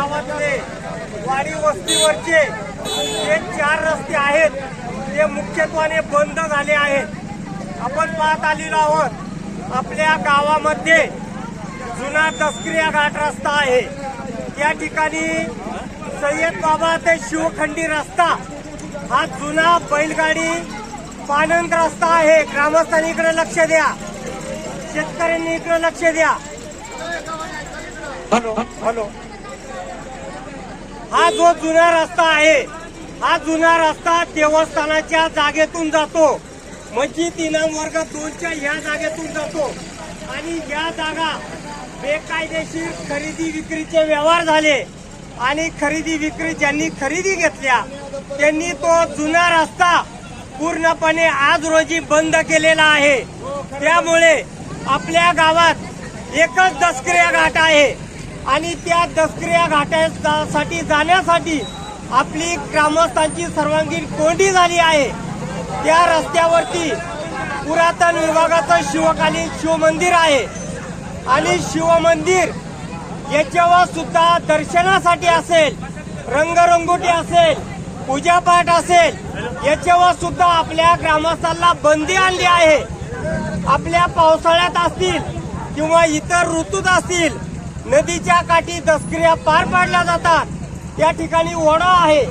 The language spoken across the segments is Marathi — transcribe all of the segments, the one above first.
गावातले वाडी वस्तीवरचे जे चार रस्ते आहेत ते मुख्यत्वाने बंद झाले आहेत. आपण पाहत आलेलो आहोत आपल्या गावामध्ये जुना दसक्रिया घाट रस्ता आहे. त्या ठिकाणी सय्यद बाबा ते शिवखंडी रस्ता हा जुना बैलगाडी पानंद रस्ता आहे. ग्रामस्थांनी इकडे लक्ष द्या. शेतकऱ्यांनी इकडे लक्ष द्या. Hello hello. हा जो जुना रस्ता आहे हा जुना रस्ता देवस्थानाच्या जागेतून जातो. म्हणजे मस्जिद इनाम वर्ग दोनच्या या जागेतून जातो. आणि या जागा बेकायदेशीर खरेदी विक्रीचे व्यवहार झाले. आणि खरेदी विक्री ज्यांनी खरेदी घेतल्या त्यांनी तो जुना रस्ता पूर्णपणे आज रोजी बंद केलेला आहे. त्यामुळे आपल्या गावात एकच दसक्रिया घाट आहे. आणि त्या दसक्रिया घाटासाठी जाण्यासाठी आपली ग्रामस्थांची सर्वांगीण कोंडी झाली आहे. त्या रस्त्यावरती पुरातन विभागाचं शिवकालीन शिवमंदिर आहे. आणि शिवमंदिर याच्यावर सुद्धा दर्शनासाठी असेल रंगरंगोटी असेल पूजापाठ असेल याच्यावर सुद्धा आपल्या ग्रामस्थांना बंदी आणली आहे. आपल्या पावसाळ्यात असतील किंवा इतर ऋतूत असतील नदीच्या काठी दसक्रिया पार पाडल्या जातात. त्या ठिकाणी ओढा आहे.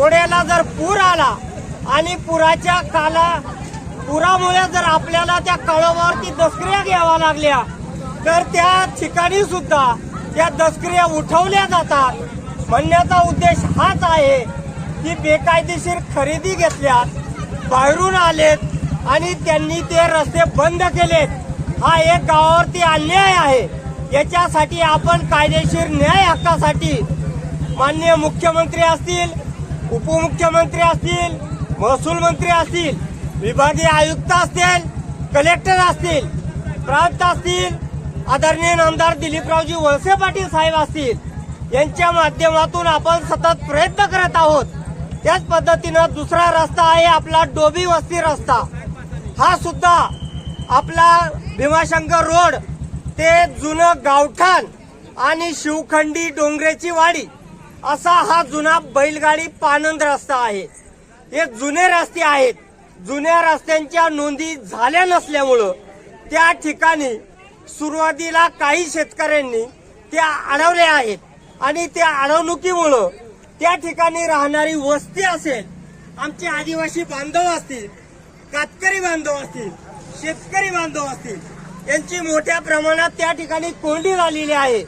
ओढ्याला जर पूर आला आणि पुराच्या काला पुरामुळे जर आपल्याला त्या काळोबावरती दसक्रिया घ्याव्या लागल्या तर त्या ठिकाणी सुद्धा त्या दसक्रिया उठवल्या जातात. म्हणण्याचा उद्देश हाच आहे की बेकायदेशीर खरेदी घेतल्यात बाहेरून आलेत आणि त्यांनी ते रस्ते बंद केलेत. हा एक गावावरती अन्याय आहे. याच्यासाठी आपण कायदेशीर न्याय हक्कासाठी माननीय मुख्यमंत्री असतील उपमुख्यमंत्री असतील महसूल मंत्री असतील विभागीय आयुक्त असतील कलेक्टर असतील प्रांत असतील आदरणीय आमदार दिलीपरावजी वळसे पाटील साहेब असतील यांच्या माध्यमातून आपण सतत प्रयत्न करत आहोत. त्याच पद्धतीनं दुसरा रस्ता आहे आपला डोबी वस्ती रस्ता. हा सुद्धा आपला भीमाशंकर रोड ते जुनं गावठाण आणि शिवखंडी डोंगरेची वाडी असा हा जुना बैलगाडी पानंद रस्ता आहे. हे जुने रस्ते आहेत. जुन्या रस्त्यांच्या नोंदी झाल्या नसल्यामुळं त्या ठिकाणी सुरुवातीला काही शेतकऱ्यांनी त्या अडवल्या आहेत आणि त्या अडवणुकीमुळं त्या ठिकाणी राहणारी वस्ती असेल आमचे आदिवासी बांधव असतील कातकरी बांधव असतील शेतकरी बांधव असतील यांची मोठ्या प्रमाणात त्या ठिकाणी कोंडी झालेली आहे.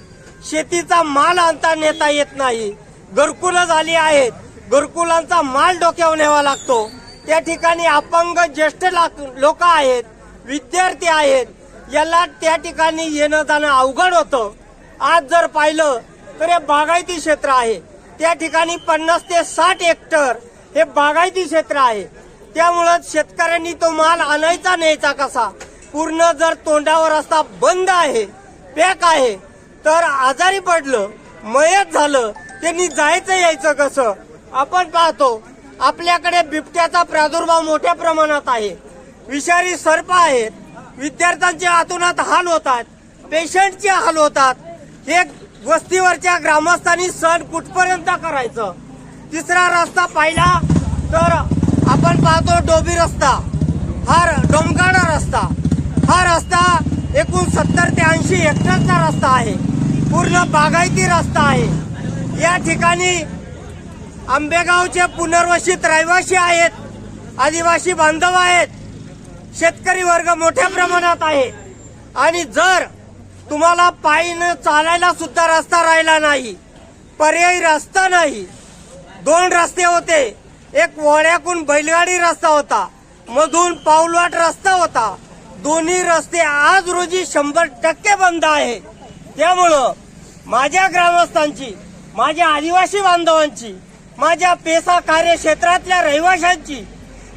शेतीचा माल आणता नेता येत नाही. घरकुलं झाली आहेत. घरकुलांचा माल डोक्यावर न्यावा लागतो. त्या ठिकाणी अपंग ज्येष्ठ लोक आहेत विद्यार्थी आहेत. याला त्या ठिकाणी येणं जाणं अवघड होतं. आज जर पाहिलं तर हे बागायती क्षेत्र आहे. त्या ठिकाणी पन्नास ते साठ हेक्टर हे बागायती क्षेत्र आहे. त्यामुळं शेतकऱ्यांनी तो माल आणायचा न्यायचा कसा? पूर्ण जर तोंडावर रस्ता बंद आहे पॅक आहे तर आजारी पडलं मयत झालं त्यांनी जायचं यायचं कसं? आपण पाहतो आपल्याकडे बिबट्याचा प्रादुर्भाव मोठ्या प्रमाणात आहे. विषारी सर्प आहेत विद्यार्थ्यांचे हातूनात हाल होतात पेशंटचे हाल होतात. हे वस्तीवरच्या ग्रामस्थांनी सण कुठपर्यंत करायचं? तिसरा रस्ता पाहिला तर आपण पाहतो डोबी रस्ता. हा डोमगाडा रस्ता. हा रस्ता एकूण सत्तर ते ऐंशी हेक्टरचा रस्ता आहे. पूर्ण बागायती रस्ता आहे. या ठिकाणी आंबेगावचे पुनर्वसित रहिवासी आहेत आदिवासी बांधव आहेत शेतकरी वर्ग मोठ्या प्रमाणात आहे. आणि जर तुम्हाला पायीनं चालायला सुद्धा रस्ता राहिला नाही पर्यायी रस्ता नाही दोन रस्ते होते. एक वळ्याकून बैलगाडी रस्ता होता मधून पाऊलवाट रस्ता होता. दोन्ही रस्ते आज रोजी शंभर टक्के बंद आहे. त्यामुळं माझ्या ग्रामस्थांची माझ्या आदिवासी बांधवांची माझ्या पेसा कार्यक्षेत्रातल्या रहिवाशांची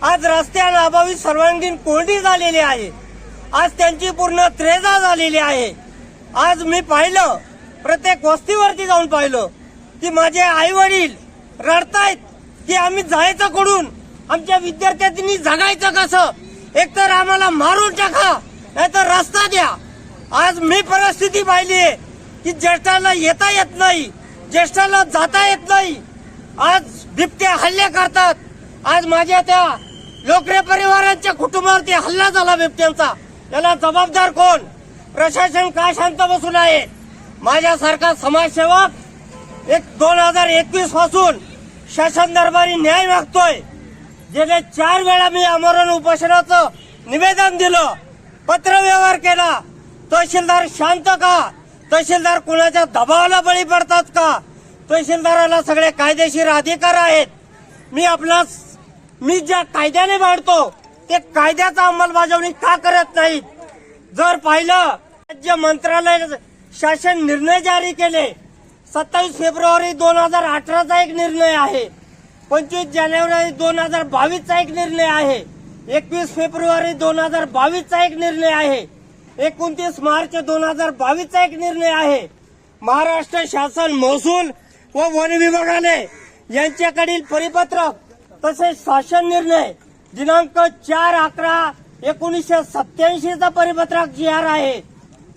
आज रस्त्यांअभावी सर्वांगीण कोंडी झालेली आहे. आज त्यांची पूर्ण त्रेजा झालेली आहे. आज मी पाहिलं प्रत्येक वस्तीवरती जाऊन पाहिलं की माझे आई वडील रडतायत की आम्ही जायचं कडून आमच्या विद्यार्थ्यांनी जगायचं कसं? एकतर आम्हाला मारून टाका नाहीतर रस्ता द्या. आज मी परिस्थिती पाहिली आहे की ज्येष्ठांना येता येत नाही ज्येष्ठाला जाता येत नाही. आज बिबटे हल्ले करतात. आज माझ्या त्या लोकरे परिवारांच्या कुटुंबावरती हल्ला झाला बिबट्यांचा. याला जबाबदार कोण? प्रशासन का शांत बसून आहे? माझ्यासारखा समाजसेवक एक दोन हजार एकवीसपासून शासन दरबारी न्याय मागतोय. गेले चार वेळा मी आमरण उपोषणाचं निवेदन दिलं पत्रव्यवहार केला तहसीलदार शांत का? तहसीलदार कुणाच्या दबावाला बळी पडतात का? तहसीलदाराला सगळे कायदेशीर अधिकार आहेत. मी आपला मी ज्या कायद्याने मांडतो ते कायद्याचा अंमलबजावणी का करत नाहीत? जर पाहिलं राज्य मंत्रालय शासन निर्णय जारी केले. सत्तावीस फेब्रुवारी दोन हजार अठराचा एक निर्णय आहे. पंचवीस जानेवारी दोन हजार बावीसचा एक निर्णय आहे. एकवीस फेब्रुवारी दोन हजार बावीसचा एक निर्णय आहे. एकोणतीस मार्च दोन हजार बावीसचा एक निर्णय आहे. महाराष्ट्र शासन महसूल व वन विभागाने यांच्याकडील परिपत्रक तसेच शासन निर्णय दिनांक चार अकरा एकोणीसशे सत्याऐंशीचा परिपत्रक जी आर आहे.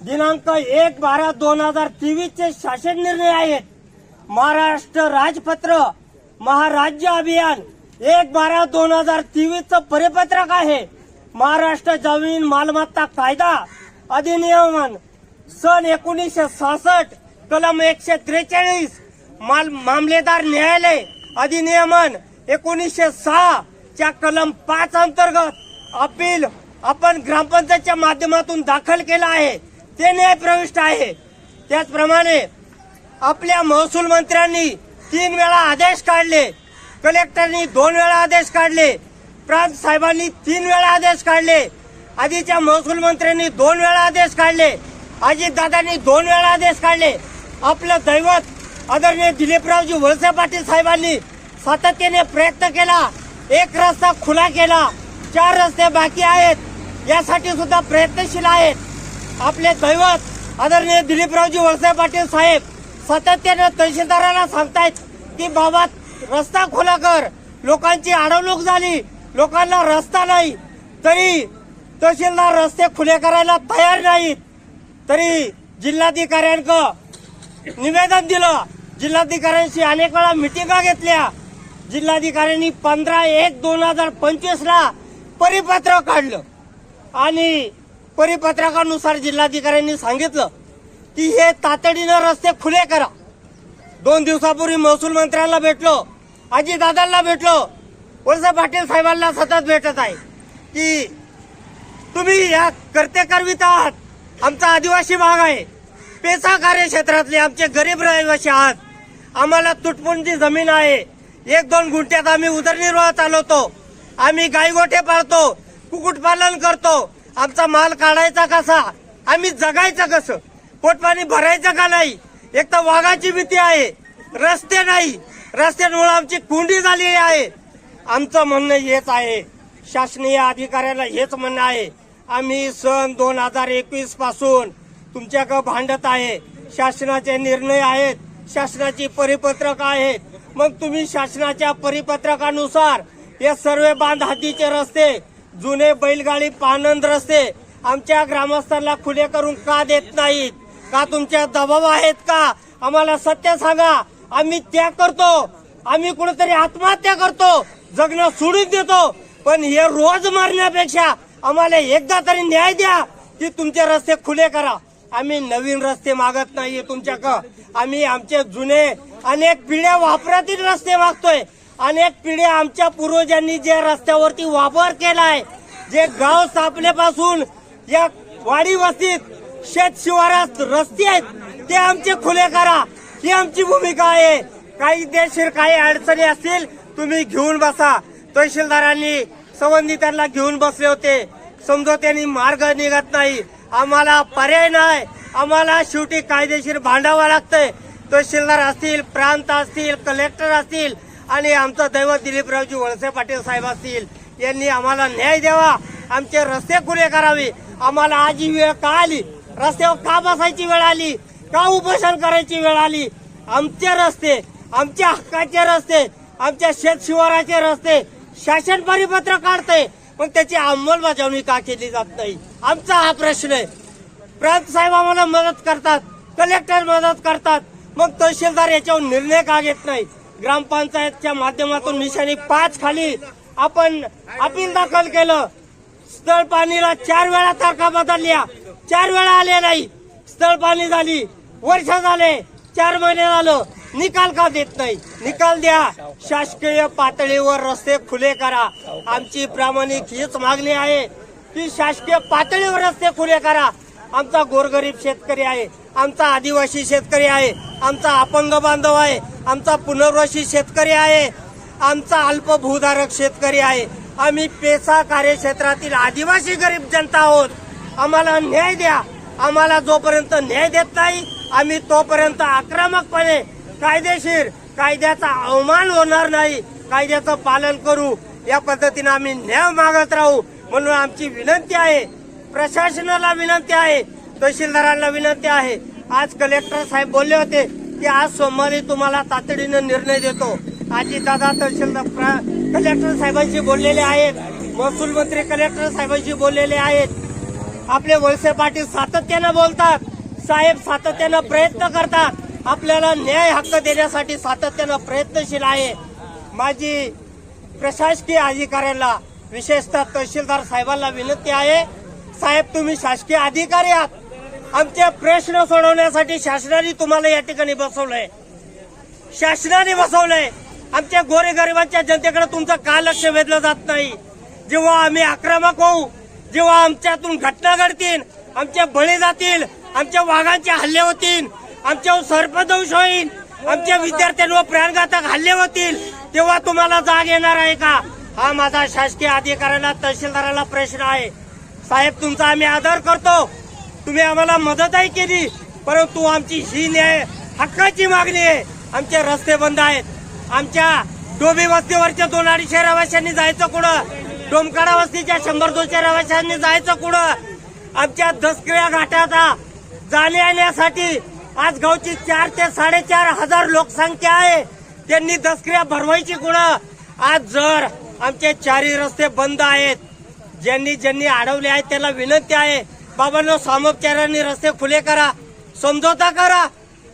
दिनांक एक बारा दोन हजार तेवीस चे शासन निर्णय आहेत. महाराष्ट्र राजपत्र महाराज्य अभियान. एक बारा दोन हजार तेवीस परिपत्रक आहे. महाराष्ट्र जमीन मालमत्ता कायदा अधिनियमन. सन एकोणीसशे सहासष्ट कलम एकशे त्रेचाळीस माल मामलेदार न्यायालय अधिनियमन एकोणीसशे सहा च्या कलम पाच अंतर्गत अपील आपण ग्रामपंचायतच्या माध्यमातून दाखल केला आहे. ते न्याय प्रविष्ट आहे. त्याचप्रमाणे आपल्या महसूल मंत्र्यांनी तीन वेळा आदेश काढले. कलेक्टरनी दोन वेळा आदेश काढले. प्रांत साहेबांनी तीन वेळा आदेश काढले. आधीच्या महसूल मंत्र्यांनी दोन वेळा आदेश काढले. अजितदादांनी दोन वेळा आदेश काढले. आपलं दैवत आदरणीय दिलीपरावजी वळसे पाटील साहेबांनी सातत्याने प्रयत्न केला. एक रस्ता खुला केला. चार रस्ते बाकी आहेत. यासाठी सुद्धा प्रयत्नशील आहेत. आपले दैवत आदरणीय दिलीपरावजी वळसे पाटील साहेब सातत्याने तहसीलदारांना सांगतायत की बाबा रस्ता खुला कर. लोकांची अडवणूक झाली. लोकांना रस्ता नाही. तरी तहसीलदार रस्ते खुले करायला तयार नाहीत. तरी जिल्हाधिकाऱ्यांक निवेदन दिलं. जिल्हाधिकाऱ्यांशी अनेक वेळा मिटिंगा घेतल्या? जिल्हाधिकाऱ्यांनी पंधरा एक दोन हजार पंचवीस ला परिपत्र काढलं. आणि परिपत्रकानुसार जिल्हाधिकाऱ्यांनी सांगितलं की हे तातडीनं रस्ते खुले करा. दोन दिवसापूर्वी महसूल मंत्र्यांना भेटलो दादांना भेटलो वळसे पाटील साहेबांना सतत भेटत आहे. की तुम्ही या करते करवित आहात आमचा आदिवासी भाग आहे. पेसा कार्यक्षेत्रातले आमचे गरीब रहिवासी आहात. आम्हाला तुटपुंजी जमीन आहे. एक दोन गुंठ्यात आम्ही उदरनिर्वाह चालवतो. आम्ही गायगोठे पाळतो कुक्कुटपालन करतो. आमचा माल काढायचा कसा? आम्ही जगायचं कसं? पोटपाणी भरायचं का नाही? एक तर वाघाची भीती आहे. रस्ते नाही. रस्त्यांमुळे आमची कुंडी झालेली आहे. आमचं म्हणणं हेच आहे. शासनीय अधिकाऱ्याला हेच म्हणणं आहे. आम्ही सन दोन हजार एकवीसपासून तुमच्याकडे भांडत आहे. शासनाचे निर्णय आहेत. शासनाची परिपत्रक आहेत. मग तुम्ही शासनाच्या परिपत्रकानुसार हे सर्व बांध हद्दीचे रस्ते जुने बैलगाडी पानंद रस्ते आमच्या ग्रामस्थांना खुले करून का देत नाहीत? का तुमच्या दबाव आहेत का? आम्हाला सत्य सांगा. आम्ही त्याग करतो. आम्ही कुणीतरी आत्महत्या करतो. जगणं सोडून देतो. पण हे रोज मारण्यापेक्षा आम्हाला एकदा तरी न्याय द्या. की तुमचे रस्ते खुले करा. आम्ही नवीन रस्ते मागत नाहीये तुमच्याकडं. आम्ही आमचे जुने अनेक पिढ्या वापरातील रस्ते मागतोय. अनेक पिढ्या आमच्या पूर्वजांनी जे रस्त्यावरती वापर केलाय जे गाव स्थापनेपासून या वाडी वस्तीत शेत शिवारात रस्ते आहेत ते आमचे खुले करा. ही आमची भूमिका आहे. काही देशीर काही अडचणी असतील तुम्ही घेऊन बसा. तहसीलदारांनी संबंधितांना घेऊन बसले होते. समजोत्यांनी मार्ग निघत नाही. आम्हाला पर्याय नाही. आम्हाला शेवटी कायदेशीर भांडावं लागतंय. तहसीलदार असतील प्रांत असतील कलेक्टर असतील आणि आमचं दैवत दिलीपरावजी वळसे पाटील साहेब असतील यांनी आम्हाला न्याय द्यावा. आमचे रस्ते खुले करावे. आम्हाला आज ही वेळ का आली रस्त्यावर का बसायची वेळ आली? का उपोषण करायची वेळ आली? आमचे रस्ते आमच्या हक्काचे रस्ते आमच्या शेत शिवाराचे रस्ते शासन परिपत्र काढते मग त्याची अंमलबजावणी का केली जात नाही? आमचा हा प्रश्न आहे. प्रांत साहेब आम्हाला मदत करतात कलेक्टर मदत करतात. मग तहसीलदार याच्यावर निर्णय का घेत नाही? ग्रामपंचायतच्या माध्यमातून निशाणी पाच खाली आपण अपील दाखल केलं. स्थळ पाणीला चार वेळा तारखा बदलल्या. चार वेळा आले नाही. स्थळ पाणी झाली. वर्ष झाले. चार महिने झालं. निकाल का देत नाही? निकाल द्या. शासकीय पातळीवर रस्ते खुले करा. आमची प्रामाणिक हीच मागणी आहे की शासकीय पातळीवर रस्ते खुले करा. आमचा गोरगरीब शेतकरी आहे. आमचा आदिवासी शेतकरी आहे. आमचा अपंग बांधव आहे. आमचा पुनर्वासी शेतकरी आहे. आमचा अल्पभूधारक शेतकरी आहे. आम्ही पेसा कार्यक्षेत्रातील आदिवासी गरीब जनता आहोत. आम्हाला न्याय द्या. आम्हाला जोपर्यंत न्याय देत नाही आम्ही तोपर्यंत आक्रमकपणे कायदेशीर कायद्याचा अवमान होणार नाही. कायद्याचं पालन करू. या पद्धतीने आम्ही न्याय मागत राहू. म्हणून आमची विनंती आहे. प्रशासनाला विनंती आहे. तहसीलदारांना विनंती आहे. आज कलेक्टर साहेब बोलले होते की आज सोमवारी तुम्हाला तातडीनं निर्णय देतो. आजी दादा तहसीलदार कलेक्टर साहेबांशी बोललेले आहेत. महसूल मंत्री कलेक्टर साहेबांशी बोललेले आहेत. आपले वळसे पाटील सातत्यानं बोलतात. साहेब सातत्यानं प्रयत्न करतात. आपल्याला न्याय हक्क देण्यासाठी सातत्यानं प्रयत्नशील आहे. माझी प्रशासकीय अधिकाऱ्यांना विशेषतः तहसीलदार साहेबांना विनंती आहे साहेब तुम्ही शासकीय अधिकारी आहात. आमचे प्रश्न सोडवण्यासाठी शासनाने तुम्हाला या ठिकाणी बसवलंय. शासनाने बसवलंय. आमच्या गोरेगरिबांच्या जनतेकडे तुमचं का लक्ष वेधलं जात नाही? जेव्हा आम्ही आक्रमक होऊ जेव्हा आमच्यातून घटना घडतील आमचे बळी जातील आमच्या वाघांचे हल्ले होतील आमच्यावर सर्पदंश होईल आमच्या विद्यार्थ्यांवर प्राणघातक हल्ले होतील तेव्हा तुम्हाला जाग येणार आहे का? हा माझा शासकीय अधिकाऱ्याला तहसीलदाराला प्रश्न आहे. साहेब तुमचा आम्ही आदर करतो. तुम्ही आम्हाला मदतही केली परंतु आमची ही न्याय हक्काची मागणी आहे. आमचे रस्ते बंद आहेत. आमच्या डोबी वस्तीवरच्या दोन अडीचशे रवाशांनी जायचं कुठं? डोमकाडा वस्तीच्या शंभर दोनशे रवाशांनी जायचं कुठं? आमच्या दसक्रिया घाटाचा जाणे येण्यासाठी आज गावची चार ते साडेचार हजार लोकसंख्या आहे. त्यांनी दसक्रिया भरवायची कुठं? आज जर आमचे चारही रस्ते बंद आहेत. ज्यांनी ज्यांनी अडवले आहेत त्याला विनंती आहे बाबांनो सामोपचारांनी रस्ते खुले करा समझोता करा.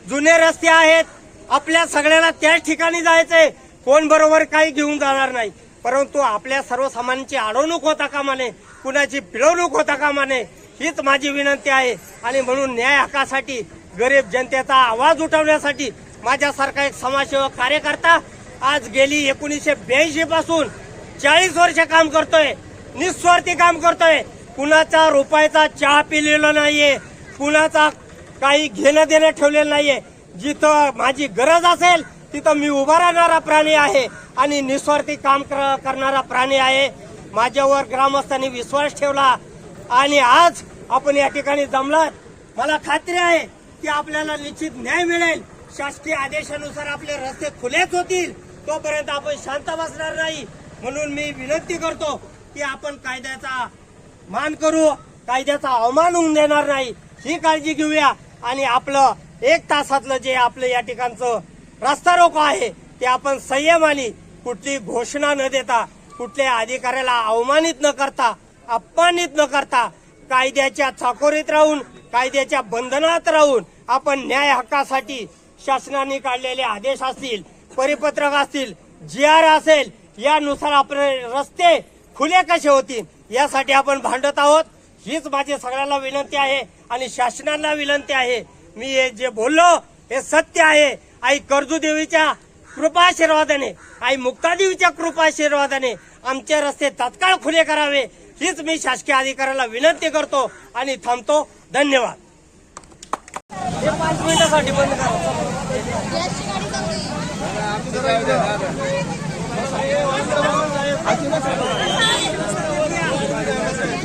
जुने रस्ते आहेत. आपल्या सगळ्याला त्याच ठिकाणी जायचंय. कोण बरोबर काही घेऊन जाणार नाही. परंतु आपल्या सर्वसामान्यांची अडवणूक होता कामा नये. कुणाची पिळवणूक होता कामा नये हीच माझी विनंती आहे. आणि म्हणून न्याय हक्कासाठी गरीब जनतेचा आवाज उठवण्यासाठी माझ्यासारखा एक समाजसेवक कार्यकर्ता आज गेली एकोणीसशे ब्याऐंशी पासून चाळीस वर्ष काम करतोय. निस्वार्थी काम करतोय. कुणाचा रुपयाचा चहा पिलेला नाहीये. कुणाचा काही घेणं देणं ठेवलेलं नाहीये. जिथं माझी गरज असेल तिथं मी उभा राहणारा प्राणी आहे आणि निस्वार्थी काम कर- करणारा प्राणी आहे. माझ्यावर ग्रामस्थांनी विश्वास ठेवला आणि आज आपण या ठिकाणी जमलात. मला खात्री आहे की आपल्याला निश्चित न्याय मिळेल. शासकीय आदेशानुसार आपले रस्ते खुलेच होतील. तोपर्यंत आपण शांत बसणार नाही. म्हणून मी विनंती करतो की आपण कायद्याचा मान करू. कायद्याचा अवमान होऊन देणार नाही. ही काळजी घेऊया आणि आपलं एक तासातलं जे आपलं या ठिकाणचं रस्ता रोको आहे ते आपण संयमाने कुठली घोषणा न देता कुठल्या अधिकाऱ्याला अवमानित न करता अपमानित न करता कायद्याच्या चाकोरीत राहून कायद्याच्या बंधनात राहून आपण न्याय हक्कासाठी शासनाने काढलेले आदेश असतील परिपत्रक असतील जी आर असेल यानुसार आपले रस्ते खुले कसे होतील यासाठी आपण भांडत आहोत. हीच माझी सगळ्यांना विनंती आहे आणि शासनाला विनंती आहे. मी हे जे बोललो हे सत्य आहे. आई कर्जुदेवीच्या कृपाशीर्वादाने आई मुक्तादेवीच्या कृपाशीर्वादाने आमचे रस्ते तात्काळ खुले करावे हीच मी शासकीय अधिकाऱ्याला विनंती करतो आणि थांबतो. धन्यवाद. पाच मिनिटासाठी बंद करा.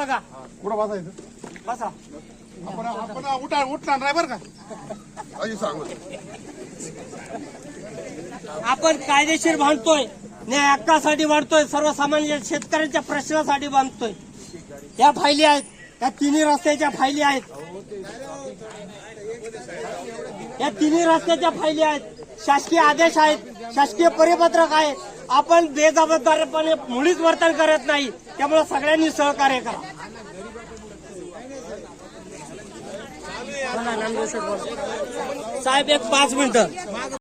बघा. कुठं बसायचं? बसा. आपण आपण उठा उठणार नाही बरं का? सांग. आपण कायदेशीर बांधतोय न्याय हक्कासाठी बांधतोय सर्वसामान्य शेतकऱ्यांच्या प्रश्नासाठी बांधतोय या फायली आहेत या तिन्ही रस्त्याच्या फायली आहेत. या तिन्ही रस्त्याच्या फायली आहेत. शासकीय आदेश आहेत शासकीय परिपत्रक आहे. आपण बेजबाबदारपणे मुळीच वर्तन करत नाही. त्यामुळे सगळ्यांनी सहकार्य करा. साहेब एक पाच मिनिटं